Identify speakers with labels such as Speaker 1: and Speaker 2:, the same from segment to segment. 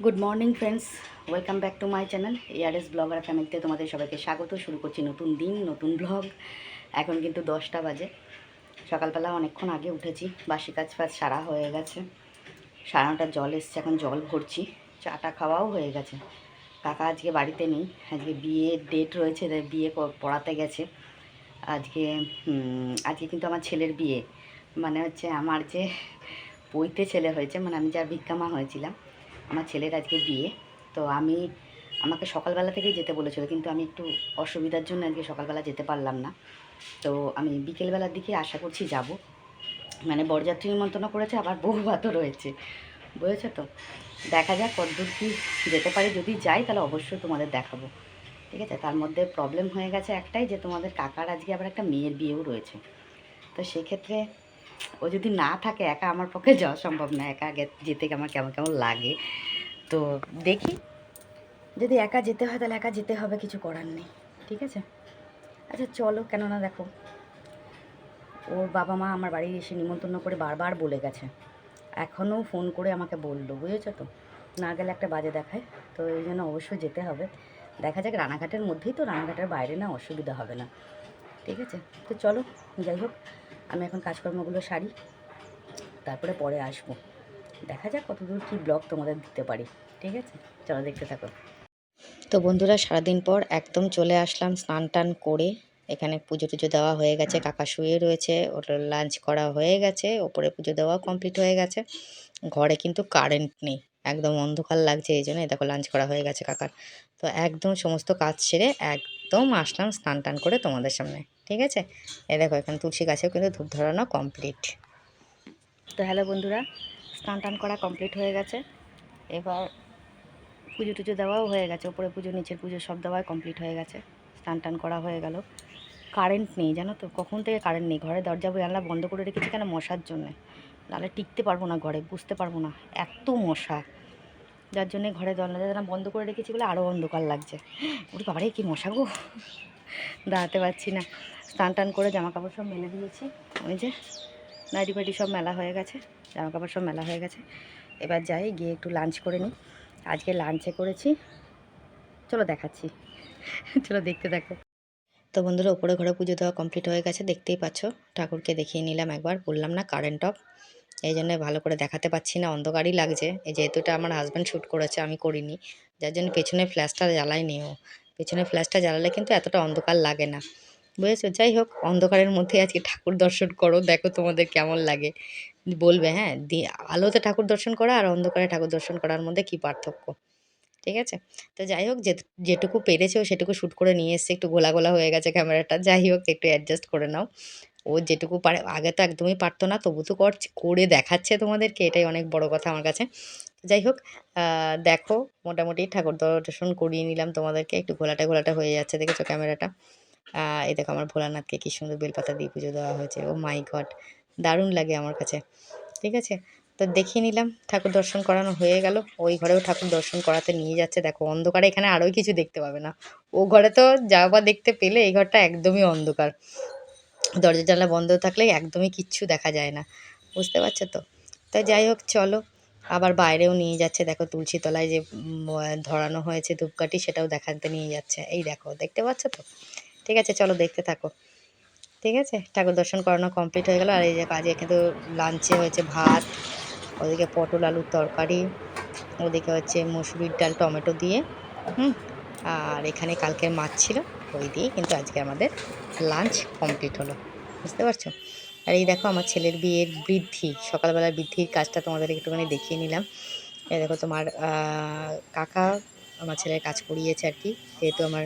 Speaker 1: Good morning friends welcome back to my channel ইয়ারএস blogger ফ্যামিলিতে তোমাদের সবাইকে স্বাগত। শুরু করছি নতুন দিন, নতুন ব্লগ এখন কিন্তু দশটা বাজে। সকালবেলা অনেকক্ষণ আগে উঠেছি। বাসি কাজ ফাজ সারা হয়ে গেছে। সারানোটার জল এসছে, এখন জল ভরছি। চাটা খাওয়াও হয়ে গেছে। কাকা আজকে বাড়িতে নেই। আজকে বিয়ের ডেট রয়েছে বিয়ে পড়াতে গেছে। আজকে আজকে কিন্তু আমার ছেলের বিয়ে। মানে হচ্ছে আমার যে পৈতে ছেলে হয়েছে মানে আমি যার ভিক্ষামা হয়েছিলাম আমার ছেলের আজকে বিয়ে, তো আমি, আমাকে সকালবেলা থেকেই যেতে বলেছিল, কিন্তু আমি একটু অসুবিধার জন্য আজকে সকালবেলা যেতে পারলাম না। তো আমি বিকেলবেলার দিকে আশা করছি যাব। মানে বরযাত্রী নিমন্ত্রণ করেছে, আবার বউ ভাতও রয়েছে। বুঝেছ তো? দেখা যাক কতদূর কি যেতে পারি। যদি যাই, তাহলে অবশ্যই তোমাদের দেখাবো। ঠিক আছে? তার মধ্যে প্রবলেম হয়ে গেছে একটাই যে তোমাদের কাকার আজকে আবার একটা মেয়ের বিয়েও রয়েছে। তো সেক্ষেত্রে ও যদি না থাকে, একা আমার পক্ষে যাওয়া সম্ভব না। একা যেতে আমার কেমন কেমন লাগে। তো দেখি। যদি একা যেতে হয়, তাহলে একা যেতে হবে, কিছু করার নেই। ঠিক আছে? আচ্ছা চলো, কেননা দেখো, ওর বাবা মা আমার বাড়ি এসে নিমন্ত্রণ করে বারবার বলে গেছে। এখনও ফোন করে আমাকে বলল, বুঝেছ তো? না গেলে একটা বাজে দেখায়। তো এই জন্য অবশ্যই যেতে হবে। দেখা যাক, রানাঘাটের মধ্যেই তো রানাঘাটের বাইরে না, অসুবিধা হবে না। ঠিক আছে? তো চলো, যাই হোক। আমি এখন কাজকর্মগুলো সারি, তারপরে পরে আসব। দেখা যাক কতদূর কী ব্লগ তোমাদের দিতে পারি, ঠিক আছে? চলো দেখতে থাকো। তো বন্ধুরা, সারাদিন পর একদম চলে আসলাম স্নান টান করে। এখানে পুজো টুজো দেওয়া হয়ে গেছে, কাকা শুয়ে রয়েছে ওটা লাঞ্চ করা হয়ে গেছে, ওপরে পুজো দেওয়া কমপ্লিট হয়ে গেছে। ঘরে কিন্তু কারেন্ট নেই, একদম অন্ধকার লাগছে এই জন্য দেখো লাঞ্চ করা হয়ে গেছে কাকার। তো একদম সমস্ত কাজ সেরে একদম আসলাম স্নান টান করে তোমাদের সামনে। ঠিক আছে? এই দেখো, এখানে তুলসী গাছেও কিন্তু ধূপ ধরানো কমপ্লিট তো হ্যালো বন্ধুরা, স্নান টান করা কমপ্লিট হয়ে গেছে। এবার পুজো টুজো দেওয়াও হয়ে গেছে। ওপরে পুজো, নিচের পুজো সব দেওয়াই কমপ্লিট হয়ে গেছে। স্নান টান করা হয়ে গেল। কারেন্ট নেই, জানো তো? কখন থেকে কারেন্ট নেই? ঘরে দরজা, জানলা বন্ধ করে রেখেছি কেন মশার জন্যে? নাহলে টিকতে পারব না ঘরে, বুঝতে পারব না। এত মশা। যার জন্যে ঘরে দরজা জানলা বন্ধ করে রেখেছি বলে আরও অন্ধকার লাগছে। ওরে বাবারে, কি মশা গো? দাঁড়াতে পারছি না। স্নান টান করে জামা কাপড় সব মেলে দিয়েছি। ওই যে নাইটি ফাইটি সব মেলা হয়ে গেছে জামা কাপড় সব মেলা হয়ে গেছে। এবার যাই, গিয়ে একটু লাঞ্চ করে নিই। আজকে লাঞ্চে করেছি, চলো দেখাচ্ছি। চলো দেখতে দেখো। তো বন্ধুরা ওপরে ঘরে পুজো দেওয়া কমপ্লিট হয়ে গেছে, দেখতেই পাচ্ছ। ঠাকুরকে দেখিয়ে নিলাম একবার, বললাম না কারেন্ট অফ এই জন্য ভালো করে দেখাতে পাচ্ছি না, অন্ধকারই লাগছে। এই যেহেতু এটা আমার হাজব্যান্ড শ্যুট করেছে, আমি করিনি। যার জন্য পেছনে ফ্ল্যাশটা জ্বালাইনি ও। পেছনে ফ্ল্যাশটা জ্বালালে কিন্তু এতটা অন্ধকার লাগে না। বুঝেছ? যাই হোক, অন্ধকারের মধ্যে আজকে ঠাকুর দর্শন করো। দেখো তোমাদের কেমন লাগে। বলবে হ্যাঁ আলোতে ঠাকুর দর্শন করা আর অন্ধকারে ঠাকুর দর্শন করার মধ্যে কি পার্থক্য? ঠিক আছে? তো যাই হোক, যে, যেটুকু পেরেছে ও সেটুকু শ্যুট করে নিয়ে এসছে। একটু গোলা গোলা হয়ে গেছে ক্যামেরাটা। যাই হোক, একটু অ্যাডজাস্ট করে নাও। ও যেটুকু পারে, আগে তো একদমই পারতো না। তবু তো করে দেখাচ্ছে তোমাদেরকে। এটাই অনেক বড় কথা আমার কাছে। যাই হোক দেখো, মোটামুটি ঠাকুর দর্শন করিয়ে নিলাম তোমাদেরকে। একটু ঘোলাটা ঘোলাটা হয়ে যাচ্ছে, দেখেছ ক্যামেরাটা? এই দেখো আমার ভোলানাথকে কি সুন্দর বেলপাতা দিয়ে পুজো দেওয়া হয়েছে। ও মাই গড, দারুণ লাগে আমার কাছে। ঠিক আছে? তো দেখিয়ে নিলাম, ঠাকুর দর্শন করানো হয়ে গেল। ওই ঘরেও ঠাকুর দর্শন করাতে নিয়ে যাচ্ছে। দেখো, অন্ধকারে এখানে আরোই কিছু দেখতে পাবে না। ও ঘরে তো যাওয়া দেখতে পেলে এই ঘরটা একদমই অন্ধকার। দরজা জানলা বন্ধ থাকলে একদমই কিচ্ছু দেখা যায় না। বুঝতে পারছ তো? তাই যাই হোক, চলো। আবার বাইরেও নিয়ে যাচ্ছে। দেখো তুলসী তলায় যে ধরানো হয়েছে ধূপকাঠি, সেটাও দেখাতে নিয়ে যাচ্ছে। এই দেখো, দেখতে পাচ্ছ তো? ঠিক আছে, চলো দেখতে থাকো। ঠিক আছে? ঠাকুর দর্শন করানো কমপ্লিট হয়ে গেল। আর এই যে কাজে কিন্তু লাঞ্চে হয়েছে ভাত, ওদিকে পটল আলুর তরকারি, ওদিকে হচ্ছে মুসুরির ডাল, টমেটো দিয়ে, হুম? আর এখানে কালকের মাছ ছিল, ওই দিয়ে কিন্তু আজকে আমাদের লাঞ্চ কমপ্লিট হলো। বুঝতে পারছ? আর এই দেখো আমার ছেলের বিয়ের বৃদ্ধি সকালবেলা বৃদ্ধির কাজটা তোমাদের একটুখানি দেখিয়ে নিলাম। এই দেখো তোমার কাকা আমার ছেলের কাজ করিয়েছে আর কি। যেহেতু আমার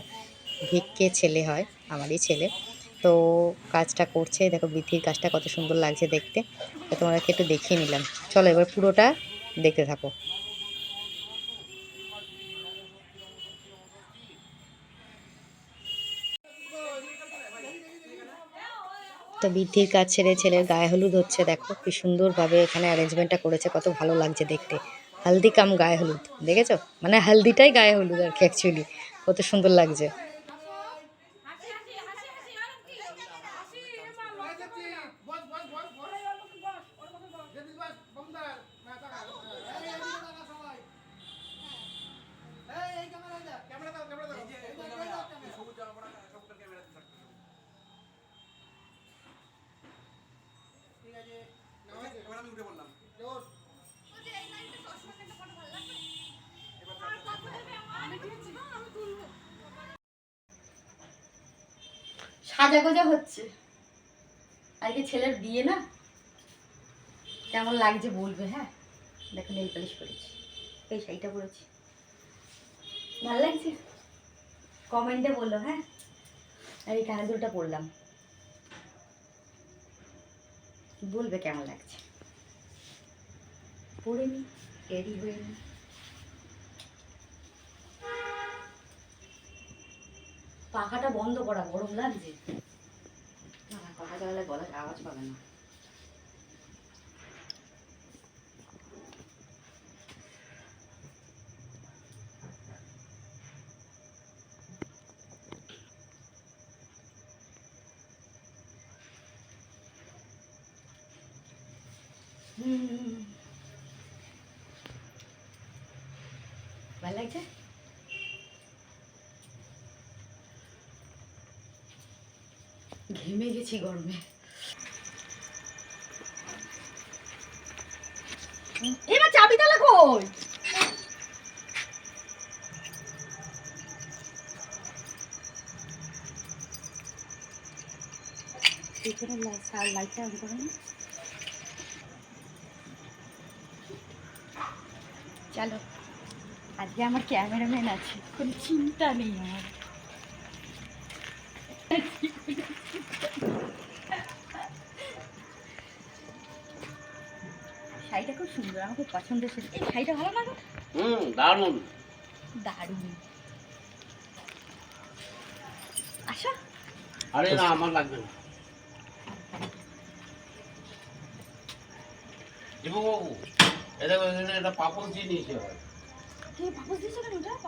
Speaker 1: ভিক্ষে ছেলে হয়, আমারই ছেলে। তো কাজটা করছে, দেখো বৃদ্ধির কাজটা কত সুন্দর লাগছে দেখতে। তো তোমাদেরকে একটু দেখিয়ে নিলাম। চলো এবার পুরোটা দেখতে থাকো। তো বৃদ্ধির কাজ ছেড়ে ছেলের গায়ে হলুদ হচ্ছে, দেখো কি সুন্দরভাবে এখানে অ্যারেঞ্জমেন্টটা করেছে, কত ভালো লাগছে দেখতে। হালদি কাম গায়ে হলুদ, দেখেছ? মানে হালদিটাই গায়ে হলুদ আর কি অ্যাকচুয়ালি কত সুন্দর লাগছে। বস বস বস বস। ঠিক আছে বললাম সাজা গোজা হচ্ছে। আজকে ছেলের বিয়ে না? কেমন লাগছে বলবে হ্যাঁ? দেখো নেল পালিশ করেছি, এই শাড়িটা পরেছি। ভালো লাগছে? কমেন্টে বলল হ্যাঁ? আর এই কানে দুলটা পরলাম। বলবে কেমন লাগছে? পরে নি রেডি হয়ে নি। পাখাটা বন্ধ করা, গরম লাগছে। পাখা চালালে গলার আওয়াজ পাবে না হুম। ভালো লাগছে ঘেমে গেছি গরমে। এবার চাবি তালা কই লাইটটা অন করে না। চলো। আজকে আমার ক্যামেরাম্যান আছে কোনো চিন্তা নেই আমার। শাড়িটা খুব সুন্দর আমার খুব পছন্দের শাড়ি এই শাড়িটা ভালো না গো?
Speaker 2: হুম দারুণ।
Speaker 1: দারুণ। আচ্ছা
Speaker 2: আরে না আমার লাগবে না।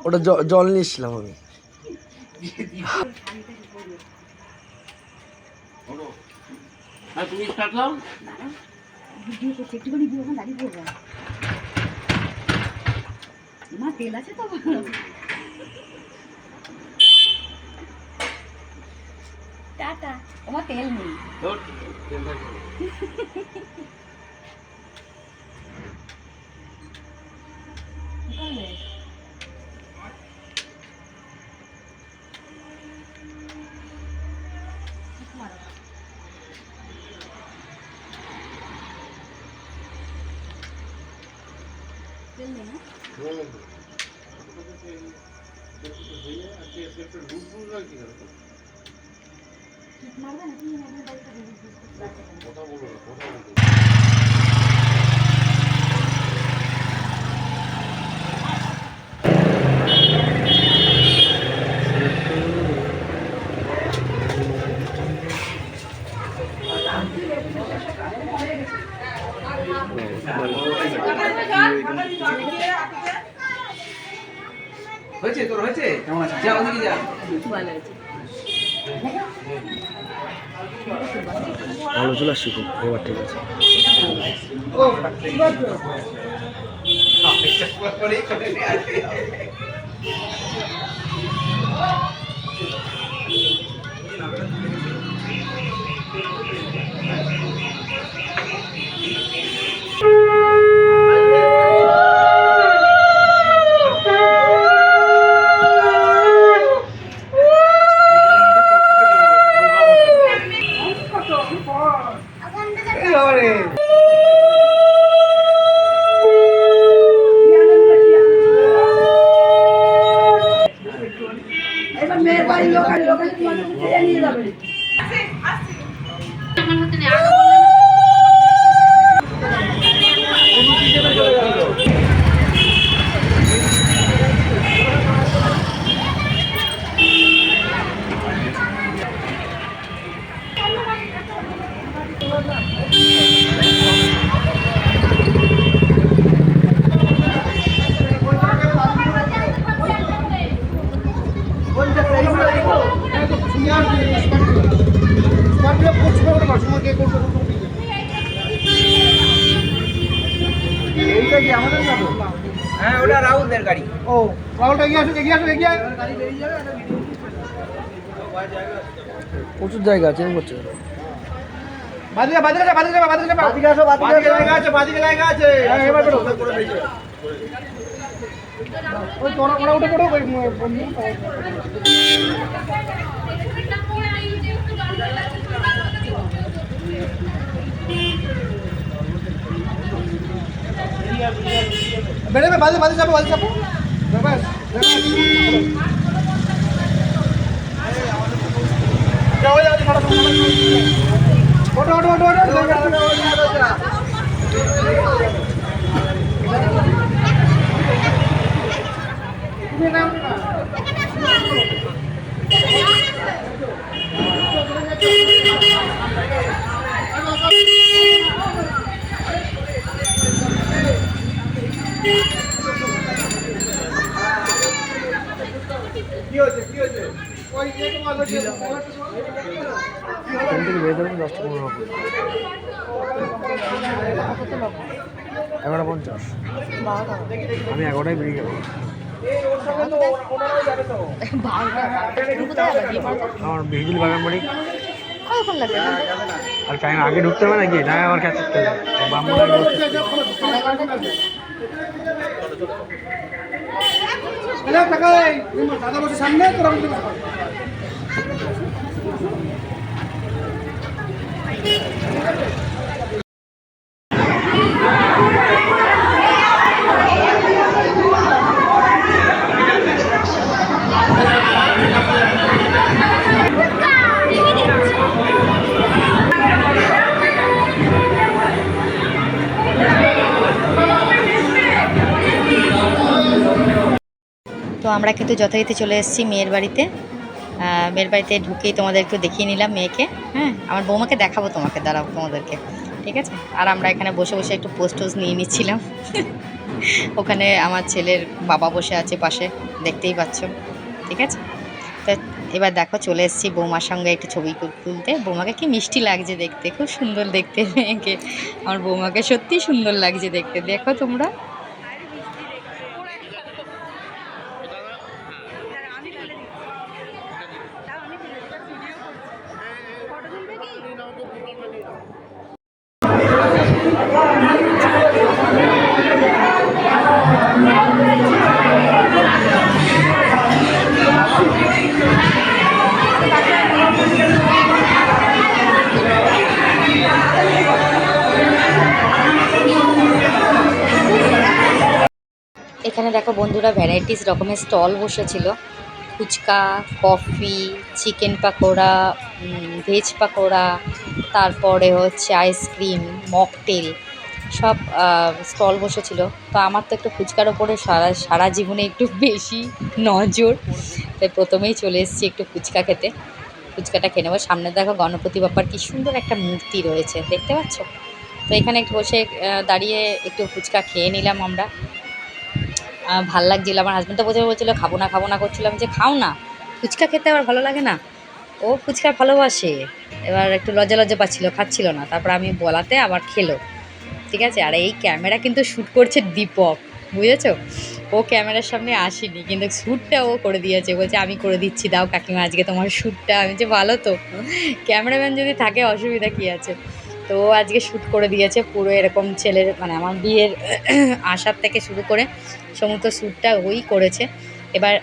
Speaker 1: ওটা
Speaker 3: জল নিয়েছিলাম আমি।
Speaker 2: হ্যাঁ তুমি স্টার্ট দাও
Speaker 1: দাঁড়াও, ভিডিও করছি একটুখানি দিয়ে ওখানে দাঁড়িয়ে পড়ব মা তেল আছে তো টাটা তোমার তেল নেই পারছ না।
Speaker 2: কথা বলো না, কথা বলো।
Speaker 1: ভালো
Speaker 3: চলে আসছি খুব এবার ঠিক আছে
Speaker 4: হ্যাঁ ওটা রাহুলদের গাড়ি
Speaker 5: ও রাহুলটা এগিয়ে আসো এগিয়ে আসো এগিয়ে
Speaker 3: প্রচুর জায়গা আছে এরকম করছে।
Speaker 5: বাদিকে বাদিকে যা বাদিকে যা বাদিকে যা। বাদিকে আসো বাদিকে জায়গা আছে বাদিকে জায়গা আছে। হ্যাঁ এবার বেরো ওই তোরা ওরা উঠে পড়ো ওই বন্ধু।
Speaker 3: বেড়ে বাদে বাদে যাব বাদে যাব ওটো ওটো ওটো ওটো কি
Speaker 1: এগারোটা পঞ্চাশ। আমি এগারোটায় বেরিয়ে গেলাম। আমার বিহিজুল বাগান বাড়ি। আর টাইম আগে ঢুকতে হবে নাকি? না আমার কাছে ঢুকতে
Speaker 3: দাদা বসে সামনে তোরা বসে
Speaker 6: তো আমরা কিন্তু যথারীতি চলে এসেছি মেয়ের বাড়িতে। মেয়ের বাড়িতে ঢুকেই তোমাদের একটু দেখিয়ে নিলাম মেয়েকে। হ্যাঁ আমার বৌমাকে দেখাবো তোমাকে দাঁড়াবো তোমাদেরকে। ঠিক আছে? আর আমরা এখানে বসে বসে একটু পোস্ট নিয়ে নিচ্ছিলাম। ওখানে আমার ছেলের বাবা বসে আছে পাশে, দেখতেই পাচ্ছ। ঠিক আছে? তো এবার দেখো, চলে এসেছি বৌমার সঙ্গে একটু ছবি তুলতে। বৌমাকে কি মিষ্টি লাগছে দেখতে, খুব সুন্দর দেখতে মেয়েকে। আমার বৌমাকে সত্যি সুন্দর লাগছে দেখতে। দেখো তোমরা। এখানে দেখো বন্ধুরা ভ্যারাইটিস রকমের স্টল বসেছিল। Phuchka, coffee, chicken pakora veg pakora, তারপরে হচ্ছে আইসক্রিম, মকটেল, সব স্টল বসেছিল। তো আমার তো একটু ফুচকার ওপরে সারা সারা জীবনে একটু বেশি নজর। তাই প্রথমেই চলে এসেছি একটু ফুচকা খেতে। ফুচকাটা খেয়ে নেব। সামনে দেখো গণপতি বাপ্পার কি সুন্দর একটা মূর্তি রয়েছে। দেখতে পাচ্ছ? তো এখানে একটু বসে দাঁড়িয়ে একটু ফুচকা খেয়ে নিলাম আমরা। ভালো লাগছিল। আমার হাজব্যান্ড তো প্রথমে বলছিল, খাব না খাব না করছিলাম যে খাও না। ফুচকা খেতে আবার ভালো লাগে না। ও ফুচকা ভালোবাসে। এবার একটু লজ্জা লজ্জা পাচ্ছিল, খাচ্ছিল না। তারপর আমি বলাতে আবার খেলো। ঠিক আছে? আর এই ক্যামেরা কিন্তু শ্যুট করছে দীপক। বুঝেছ? ও ক্যামেরার সামনে আসেনি, কিন্তু শ্যুটটা ও করে দিয়েছে। বলছে, আমি করে দিচ্ছি, দাও কাকিমা, আজকে তোমার শ্যুটটা আমি যে ভালো তো। ক্যামেরাম্যান যদি থাকে, অসুবিধা কী আছে? তো আজকে শ্যুট করে দিয়েছে পুরো এরকম ছেলের মানে আমার বিয়ের আসার থেকে শুরু করে সমস্ত শ্যুটটা ওই করেছে। এবার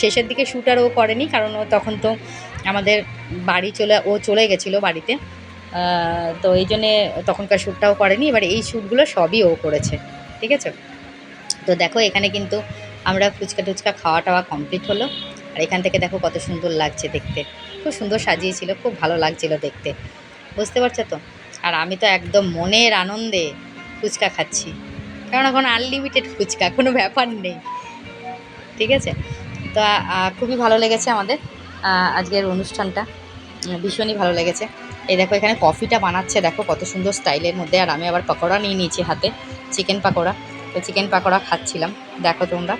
Speaker 6: শেষের দিকে শ্যুট আর ও করেনি, কারণ ও তখন তো আমাদের বাড়ি চলে, ও চলে গেছিল বাড়িতে। তো এই জন্যে তখনকার শ্যুটটাও করেনি, এবার এই শ্যুটগুলো সবই ও করেছে, ঠিক আছে? তো দেখো, এখানে কিন্তু আমরা ফুচকা টুচকা খাওয়া টাওয়া কমপ্লিট হলো। আর এখান থেকে দেখো কত সুন্দর লাগছে দেখতে। খুব সুন্দর সাজিয়েছিল, খুব ভালো লাগছিল দেখতে। বুঝতে পারছ তো? আর আমি তো একদম মনের আনন্দে ফুচকা খাচ্ছি। কারণ এখন আনলিমিটেড ফুচকা, কোনো ব্যাপার নেই। ঠিক আছে? তো খুবই ভালো লেগেছে আমাদের। আজকের অনুষ্ঠানটা। ভীষণই ভালো লেগেছে। এই দেখো, এখানে কফিটা বানাচ্ছে। দেখো, কত সুন্দর স্টাইলের মধ্যে। আর আমি আবার পকোড়া নিয়ে নিয়েছি হাতে। চিকেন পাকোড়া। তো, চিকেন পাকোড়া খাচ্ছিলাম। দেখো তোমরা।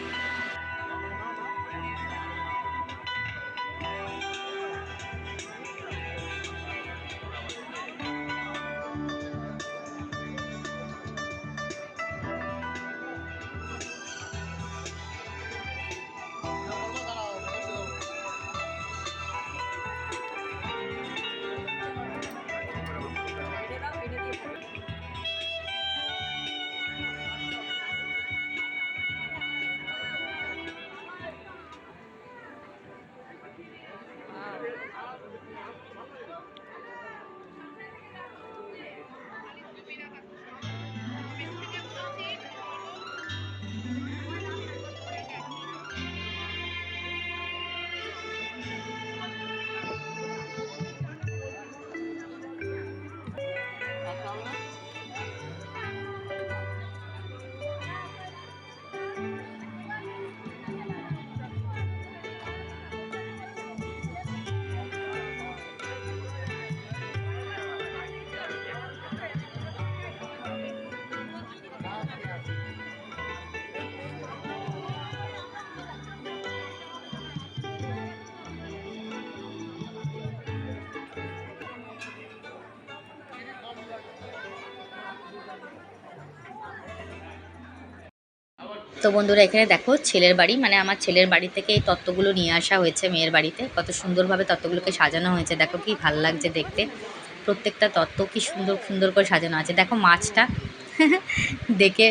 Speaker 6: তো বন্ধুরা, এখানে দেখো ছেলের বাড়ি মানে আমার ছেলের বাড়ি থেকে এই তত্ত্বগুলো নিয়ে আসা হয়েছে মেয়ের বাড়িতে। কত সুন্দরভাবে তত্ত্বগুলোকে সাজানো হয়েছে। দেখো কি ভালো লাগছে দেখতে। প্রত্যেকটা তত্ত্ব কি সুন্দর সুন্দর করে সাজানো আছে। দেখো মাছটা, দেখে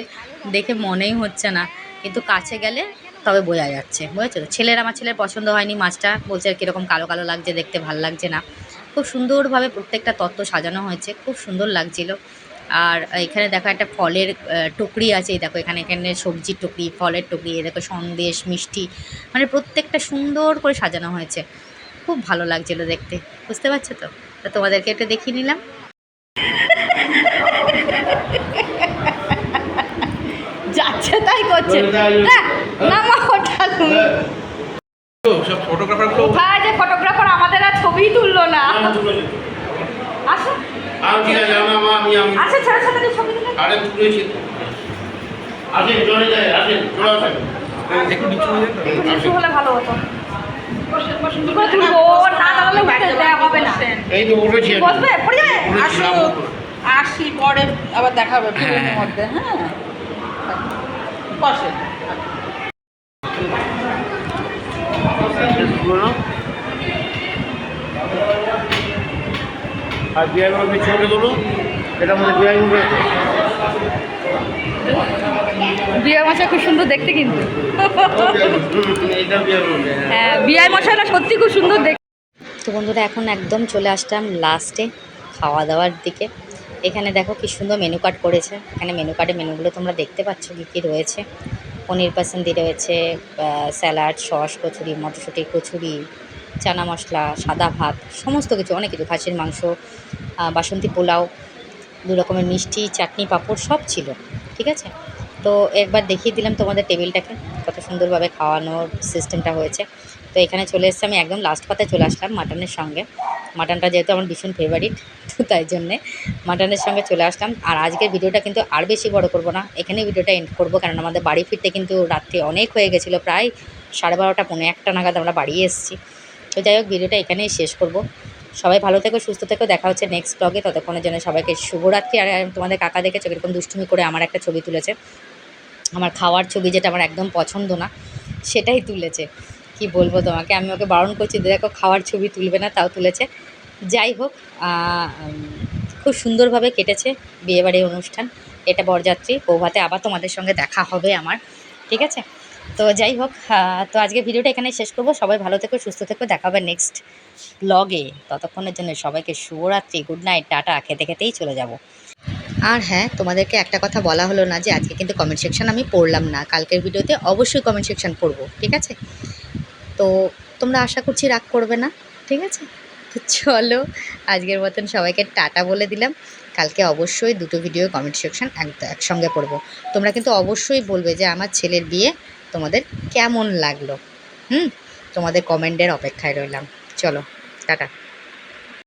Speaker 6: দেখে মনেই হচ্ছে না। কিন্তু কাছে গেলে তবে বোঝা যাচ্ছে, বুঝেছ? ছেলের, আমার ছেলের পছন্দ হয়নি মাছটা। বলছে আর কীরকম কালো কালো লাগছে দেখতে, ভালো লাগছে না। খুব সুন্দরভাবে প্রত্যেকটা তত্ত্ব সাজানো হয়েছে। খুব সুন্দর লাগছিল। আর এখানে দেখো একটা ফলের টুকরি আছে এই দেখো এখানে এখানে সবজির টুকরি ফলের টুকরি এই দেখো সন্দেশ মিষ্টি মানে প্রত্যেকটা সুন্দর করে সাজানো হয়েছে। খুব ভালো লাগছিল দেখতে বুঝতে পারছ তো? তা তোমাদেরকে এটা দেখিয়ে নিলাম। যাচ্ছে তাই করছে। না মা ওটা তুমি
Speaker 2: সব ফটোগ্রাফারগুলো
Speaker 6: কোথায় যে ফটোগ্রাফার আমাদের আর ছবি তুললো না। আসো।
Speaker 2: আর ঠিক আছে আমি আমি- আমি
Speaker 6: ছেলের সাথে নিয়ে ছবি তুলে।
Speaker 2: আরে তুলেছি। আসেন চলে যায় আসেন চলে আসেন।
Speaker 3: একটু নিচু হয়ে
Speaker 6: হলে ভালো হতো। কি।
Speaker 7: আসি পরে আবার দেখাবে ফিল্মের মধ্যে হ্যাঁ। বসে
Speaker 2: আর বিয়ার মধ্যে ছোটগুলো এটা আমাদের মধ্যে
Speaker 6: বিয়ে মশাই খুব সুন্দর দেখতে কিন্তু। হ্যাঁ সত্যি খুব সুন্দর দেখতে তো বন্ধুরা, এখন একদম চলে আসলাম লাস্টে খাওয়া দাওয়ার দিকে। এখানে দেখো কি সুন্দর মেনু কার্ড করেছে এখানে মেনু কার্ডে মেনুগুলো তোমরা দেখতে পাচ্ছ কী কী রয়েছে। পনির পাসন্দি রয়েছে স্যালাড সস, কচুরি, মটরশুঁটি, কচুরি চানা মশলা, সাদা ভাত, সমস্ত কিছু, অনেক কিছু, খাসির মাংস বাসন্তী পোলাও, দু রকমের মিষ্টি, চাটনি, পাঁপড়, সব ছিল, ঠিক আছে? তো একবার দেখিয়ে দিলাম তোমাদের টেবিলটাকে, কত সুন্দরভাবে খাওয়ানোর সিস্টেমটা হয়েছে। তো এখানে চলে এসেছি, আমি একদম লাস্ট পাতায় চলে আসলাম মাটনের সঙ্গে। মাটনটা যেহেতু আমার ভীষণ ফেভারিট তো তাই জন্যে মাটনের সঙ্গে চলে আসলাম। আর আজকের ভিডিওটা কিন্তু আর বেশি বড় করব না, এখানেই ভিডিওটা এন্ড করব, কারণ আমাদের বাড়ি ফিরতে কিন্তু রাত্রি অনেক হয়ে গেছিল, প্রায় সাড়ে বারোটা, পৌনে একটা নাগাদ আমরা বাড়ি এসেছি। তো যাই হোক, ভিডিওটা এখানেই শেষ করব। সবাই ভালো থেকো, সুস্থ থেকো, দেখা হচ্ছে নেক্সট ব্লগে ততক্ষণের জন্য সবাইকে শুভরাত্রি। আর তোমাদের কাকা দেখেছ এরকম দুষ্টুমি করে আমার একটা ছবি তুলেছে? আমার খাওয়ার ছবি যেটা আমার একদম পছন্দ না, সেটাই তুলেছে। কি বলব তোমাকে? আমি ওকে বারণ করছি, দেখো, খাওয়ার ছবি তুলবে না, তাও তুলেছে। যাই হোক খুব সুন্দরভাবে কেটেছে বিয়েবাড়ির অনুষ্ঠান। এটা বরযাত্রী, বৌভাতে আবার তোমাদের সঙ্গে দেখা হবে আমার। ঠিক আছে? তো যাই হোক আহ, তো আজকে ভিডিওটা এখানে শেষ করব। সবাই ভালো থেকো সুস্থ থেকো। দেখা হবে নেক্সট ব্লগে ততক্ষণের জন্য সবাইকে শুভরাত্রি গুড নাইট টাটা খেতে খেতেই চলে যাব। আর হ্যাঁ তোমাদেরকে একটা কথা বলা হলো না যে আজকে কিন্তু কমেন্ট সেকশন আমি পড়লাম না। কালকের ভিডিওতে অবশ্যই কমেন্ট সেকশন পড়ব ঠিক আছে? তো তোমরা আশা করছি রাগ করবে না ঠিক আছে? তো চলো আজকের মতন সবাইকে টাটা বলে দিলাম। কালকে অবশ্যই দুটো ভিডিও কমেন্ট সেকশন এক একসঙ্গে পড়ব। তোমরা কিন্তু অবশ্যই বলবে যে আমার ছেলের বিয়ে তোমাদের কেমন লাগল? হুম? তোমাদের কমেন্টের অপেক্ষায় রইলাম। চলো টাটা।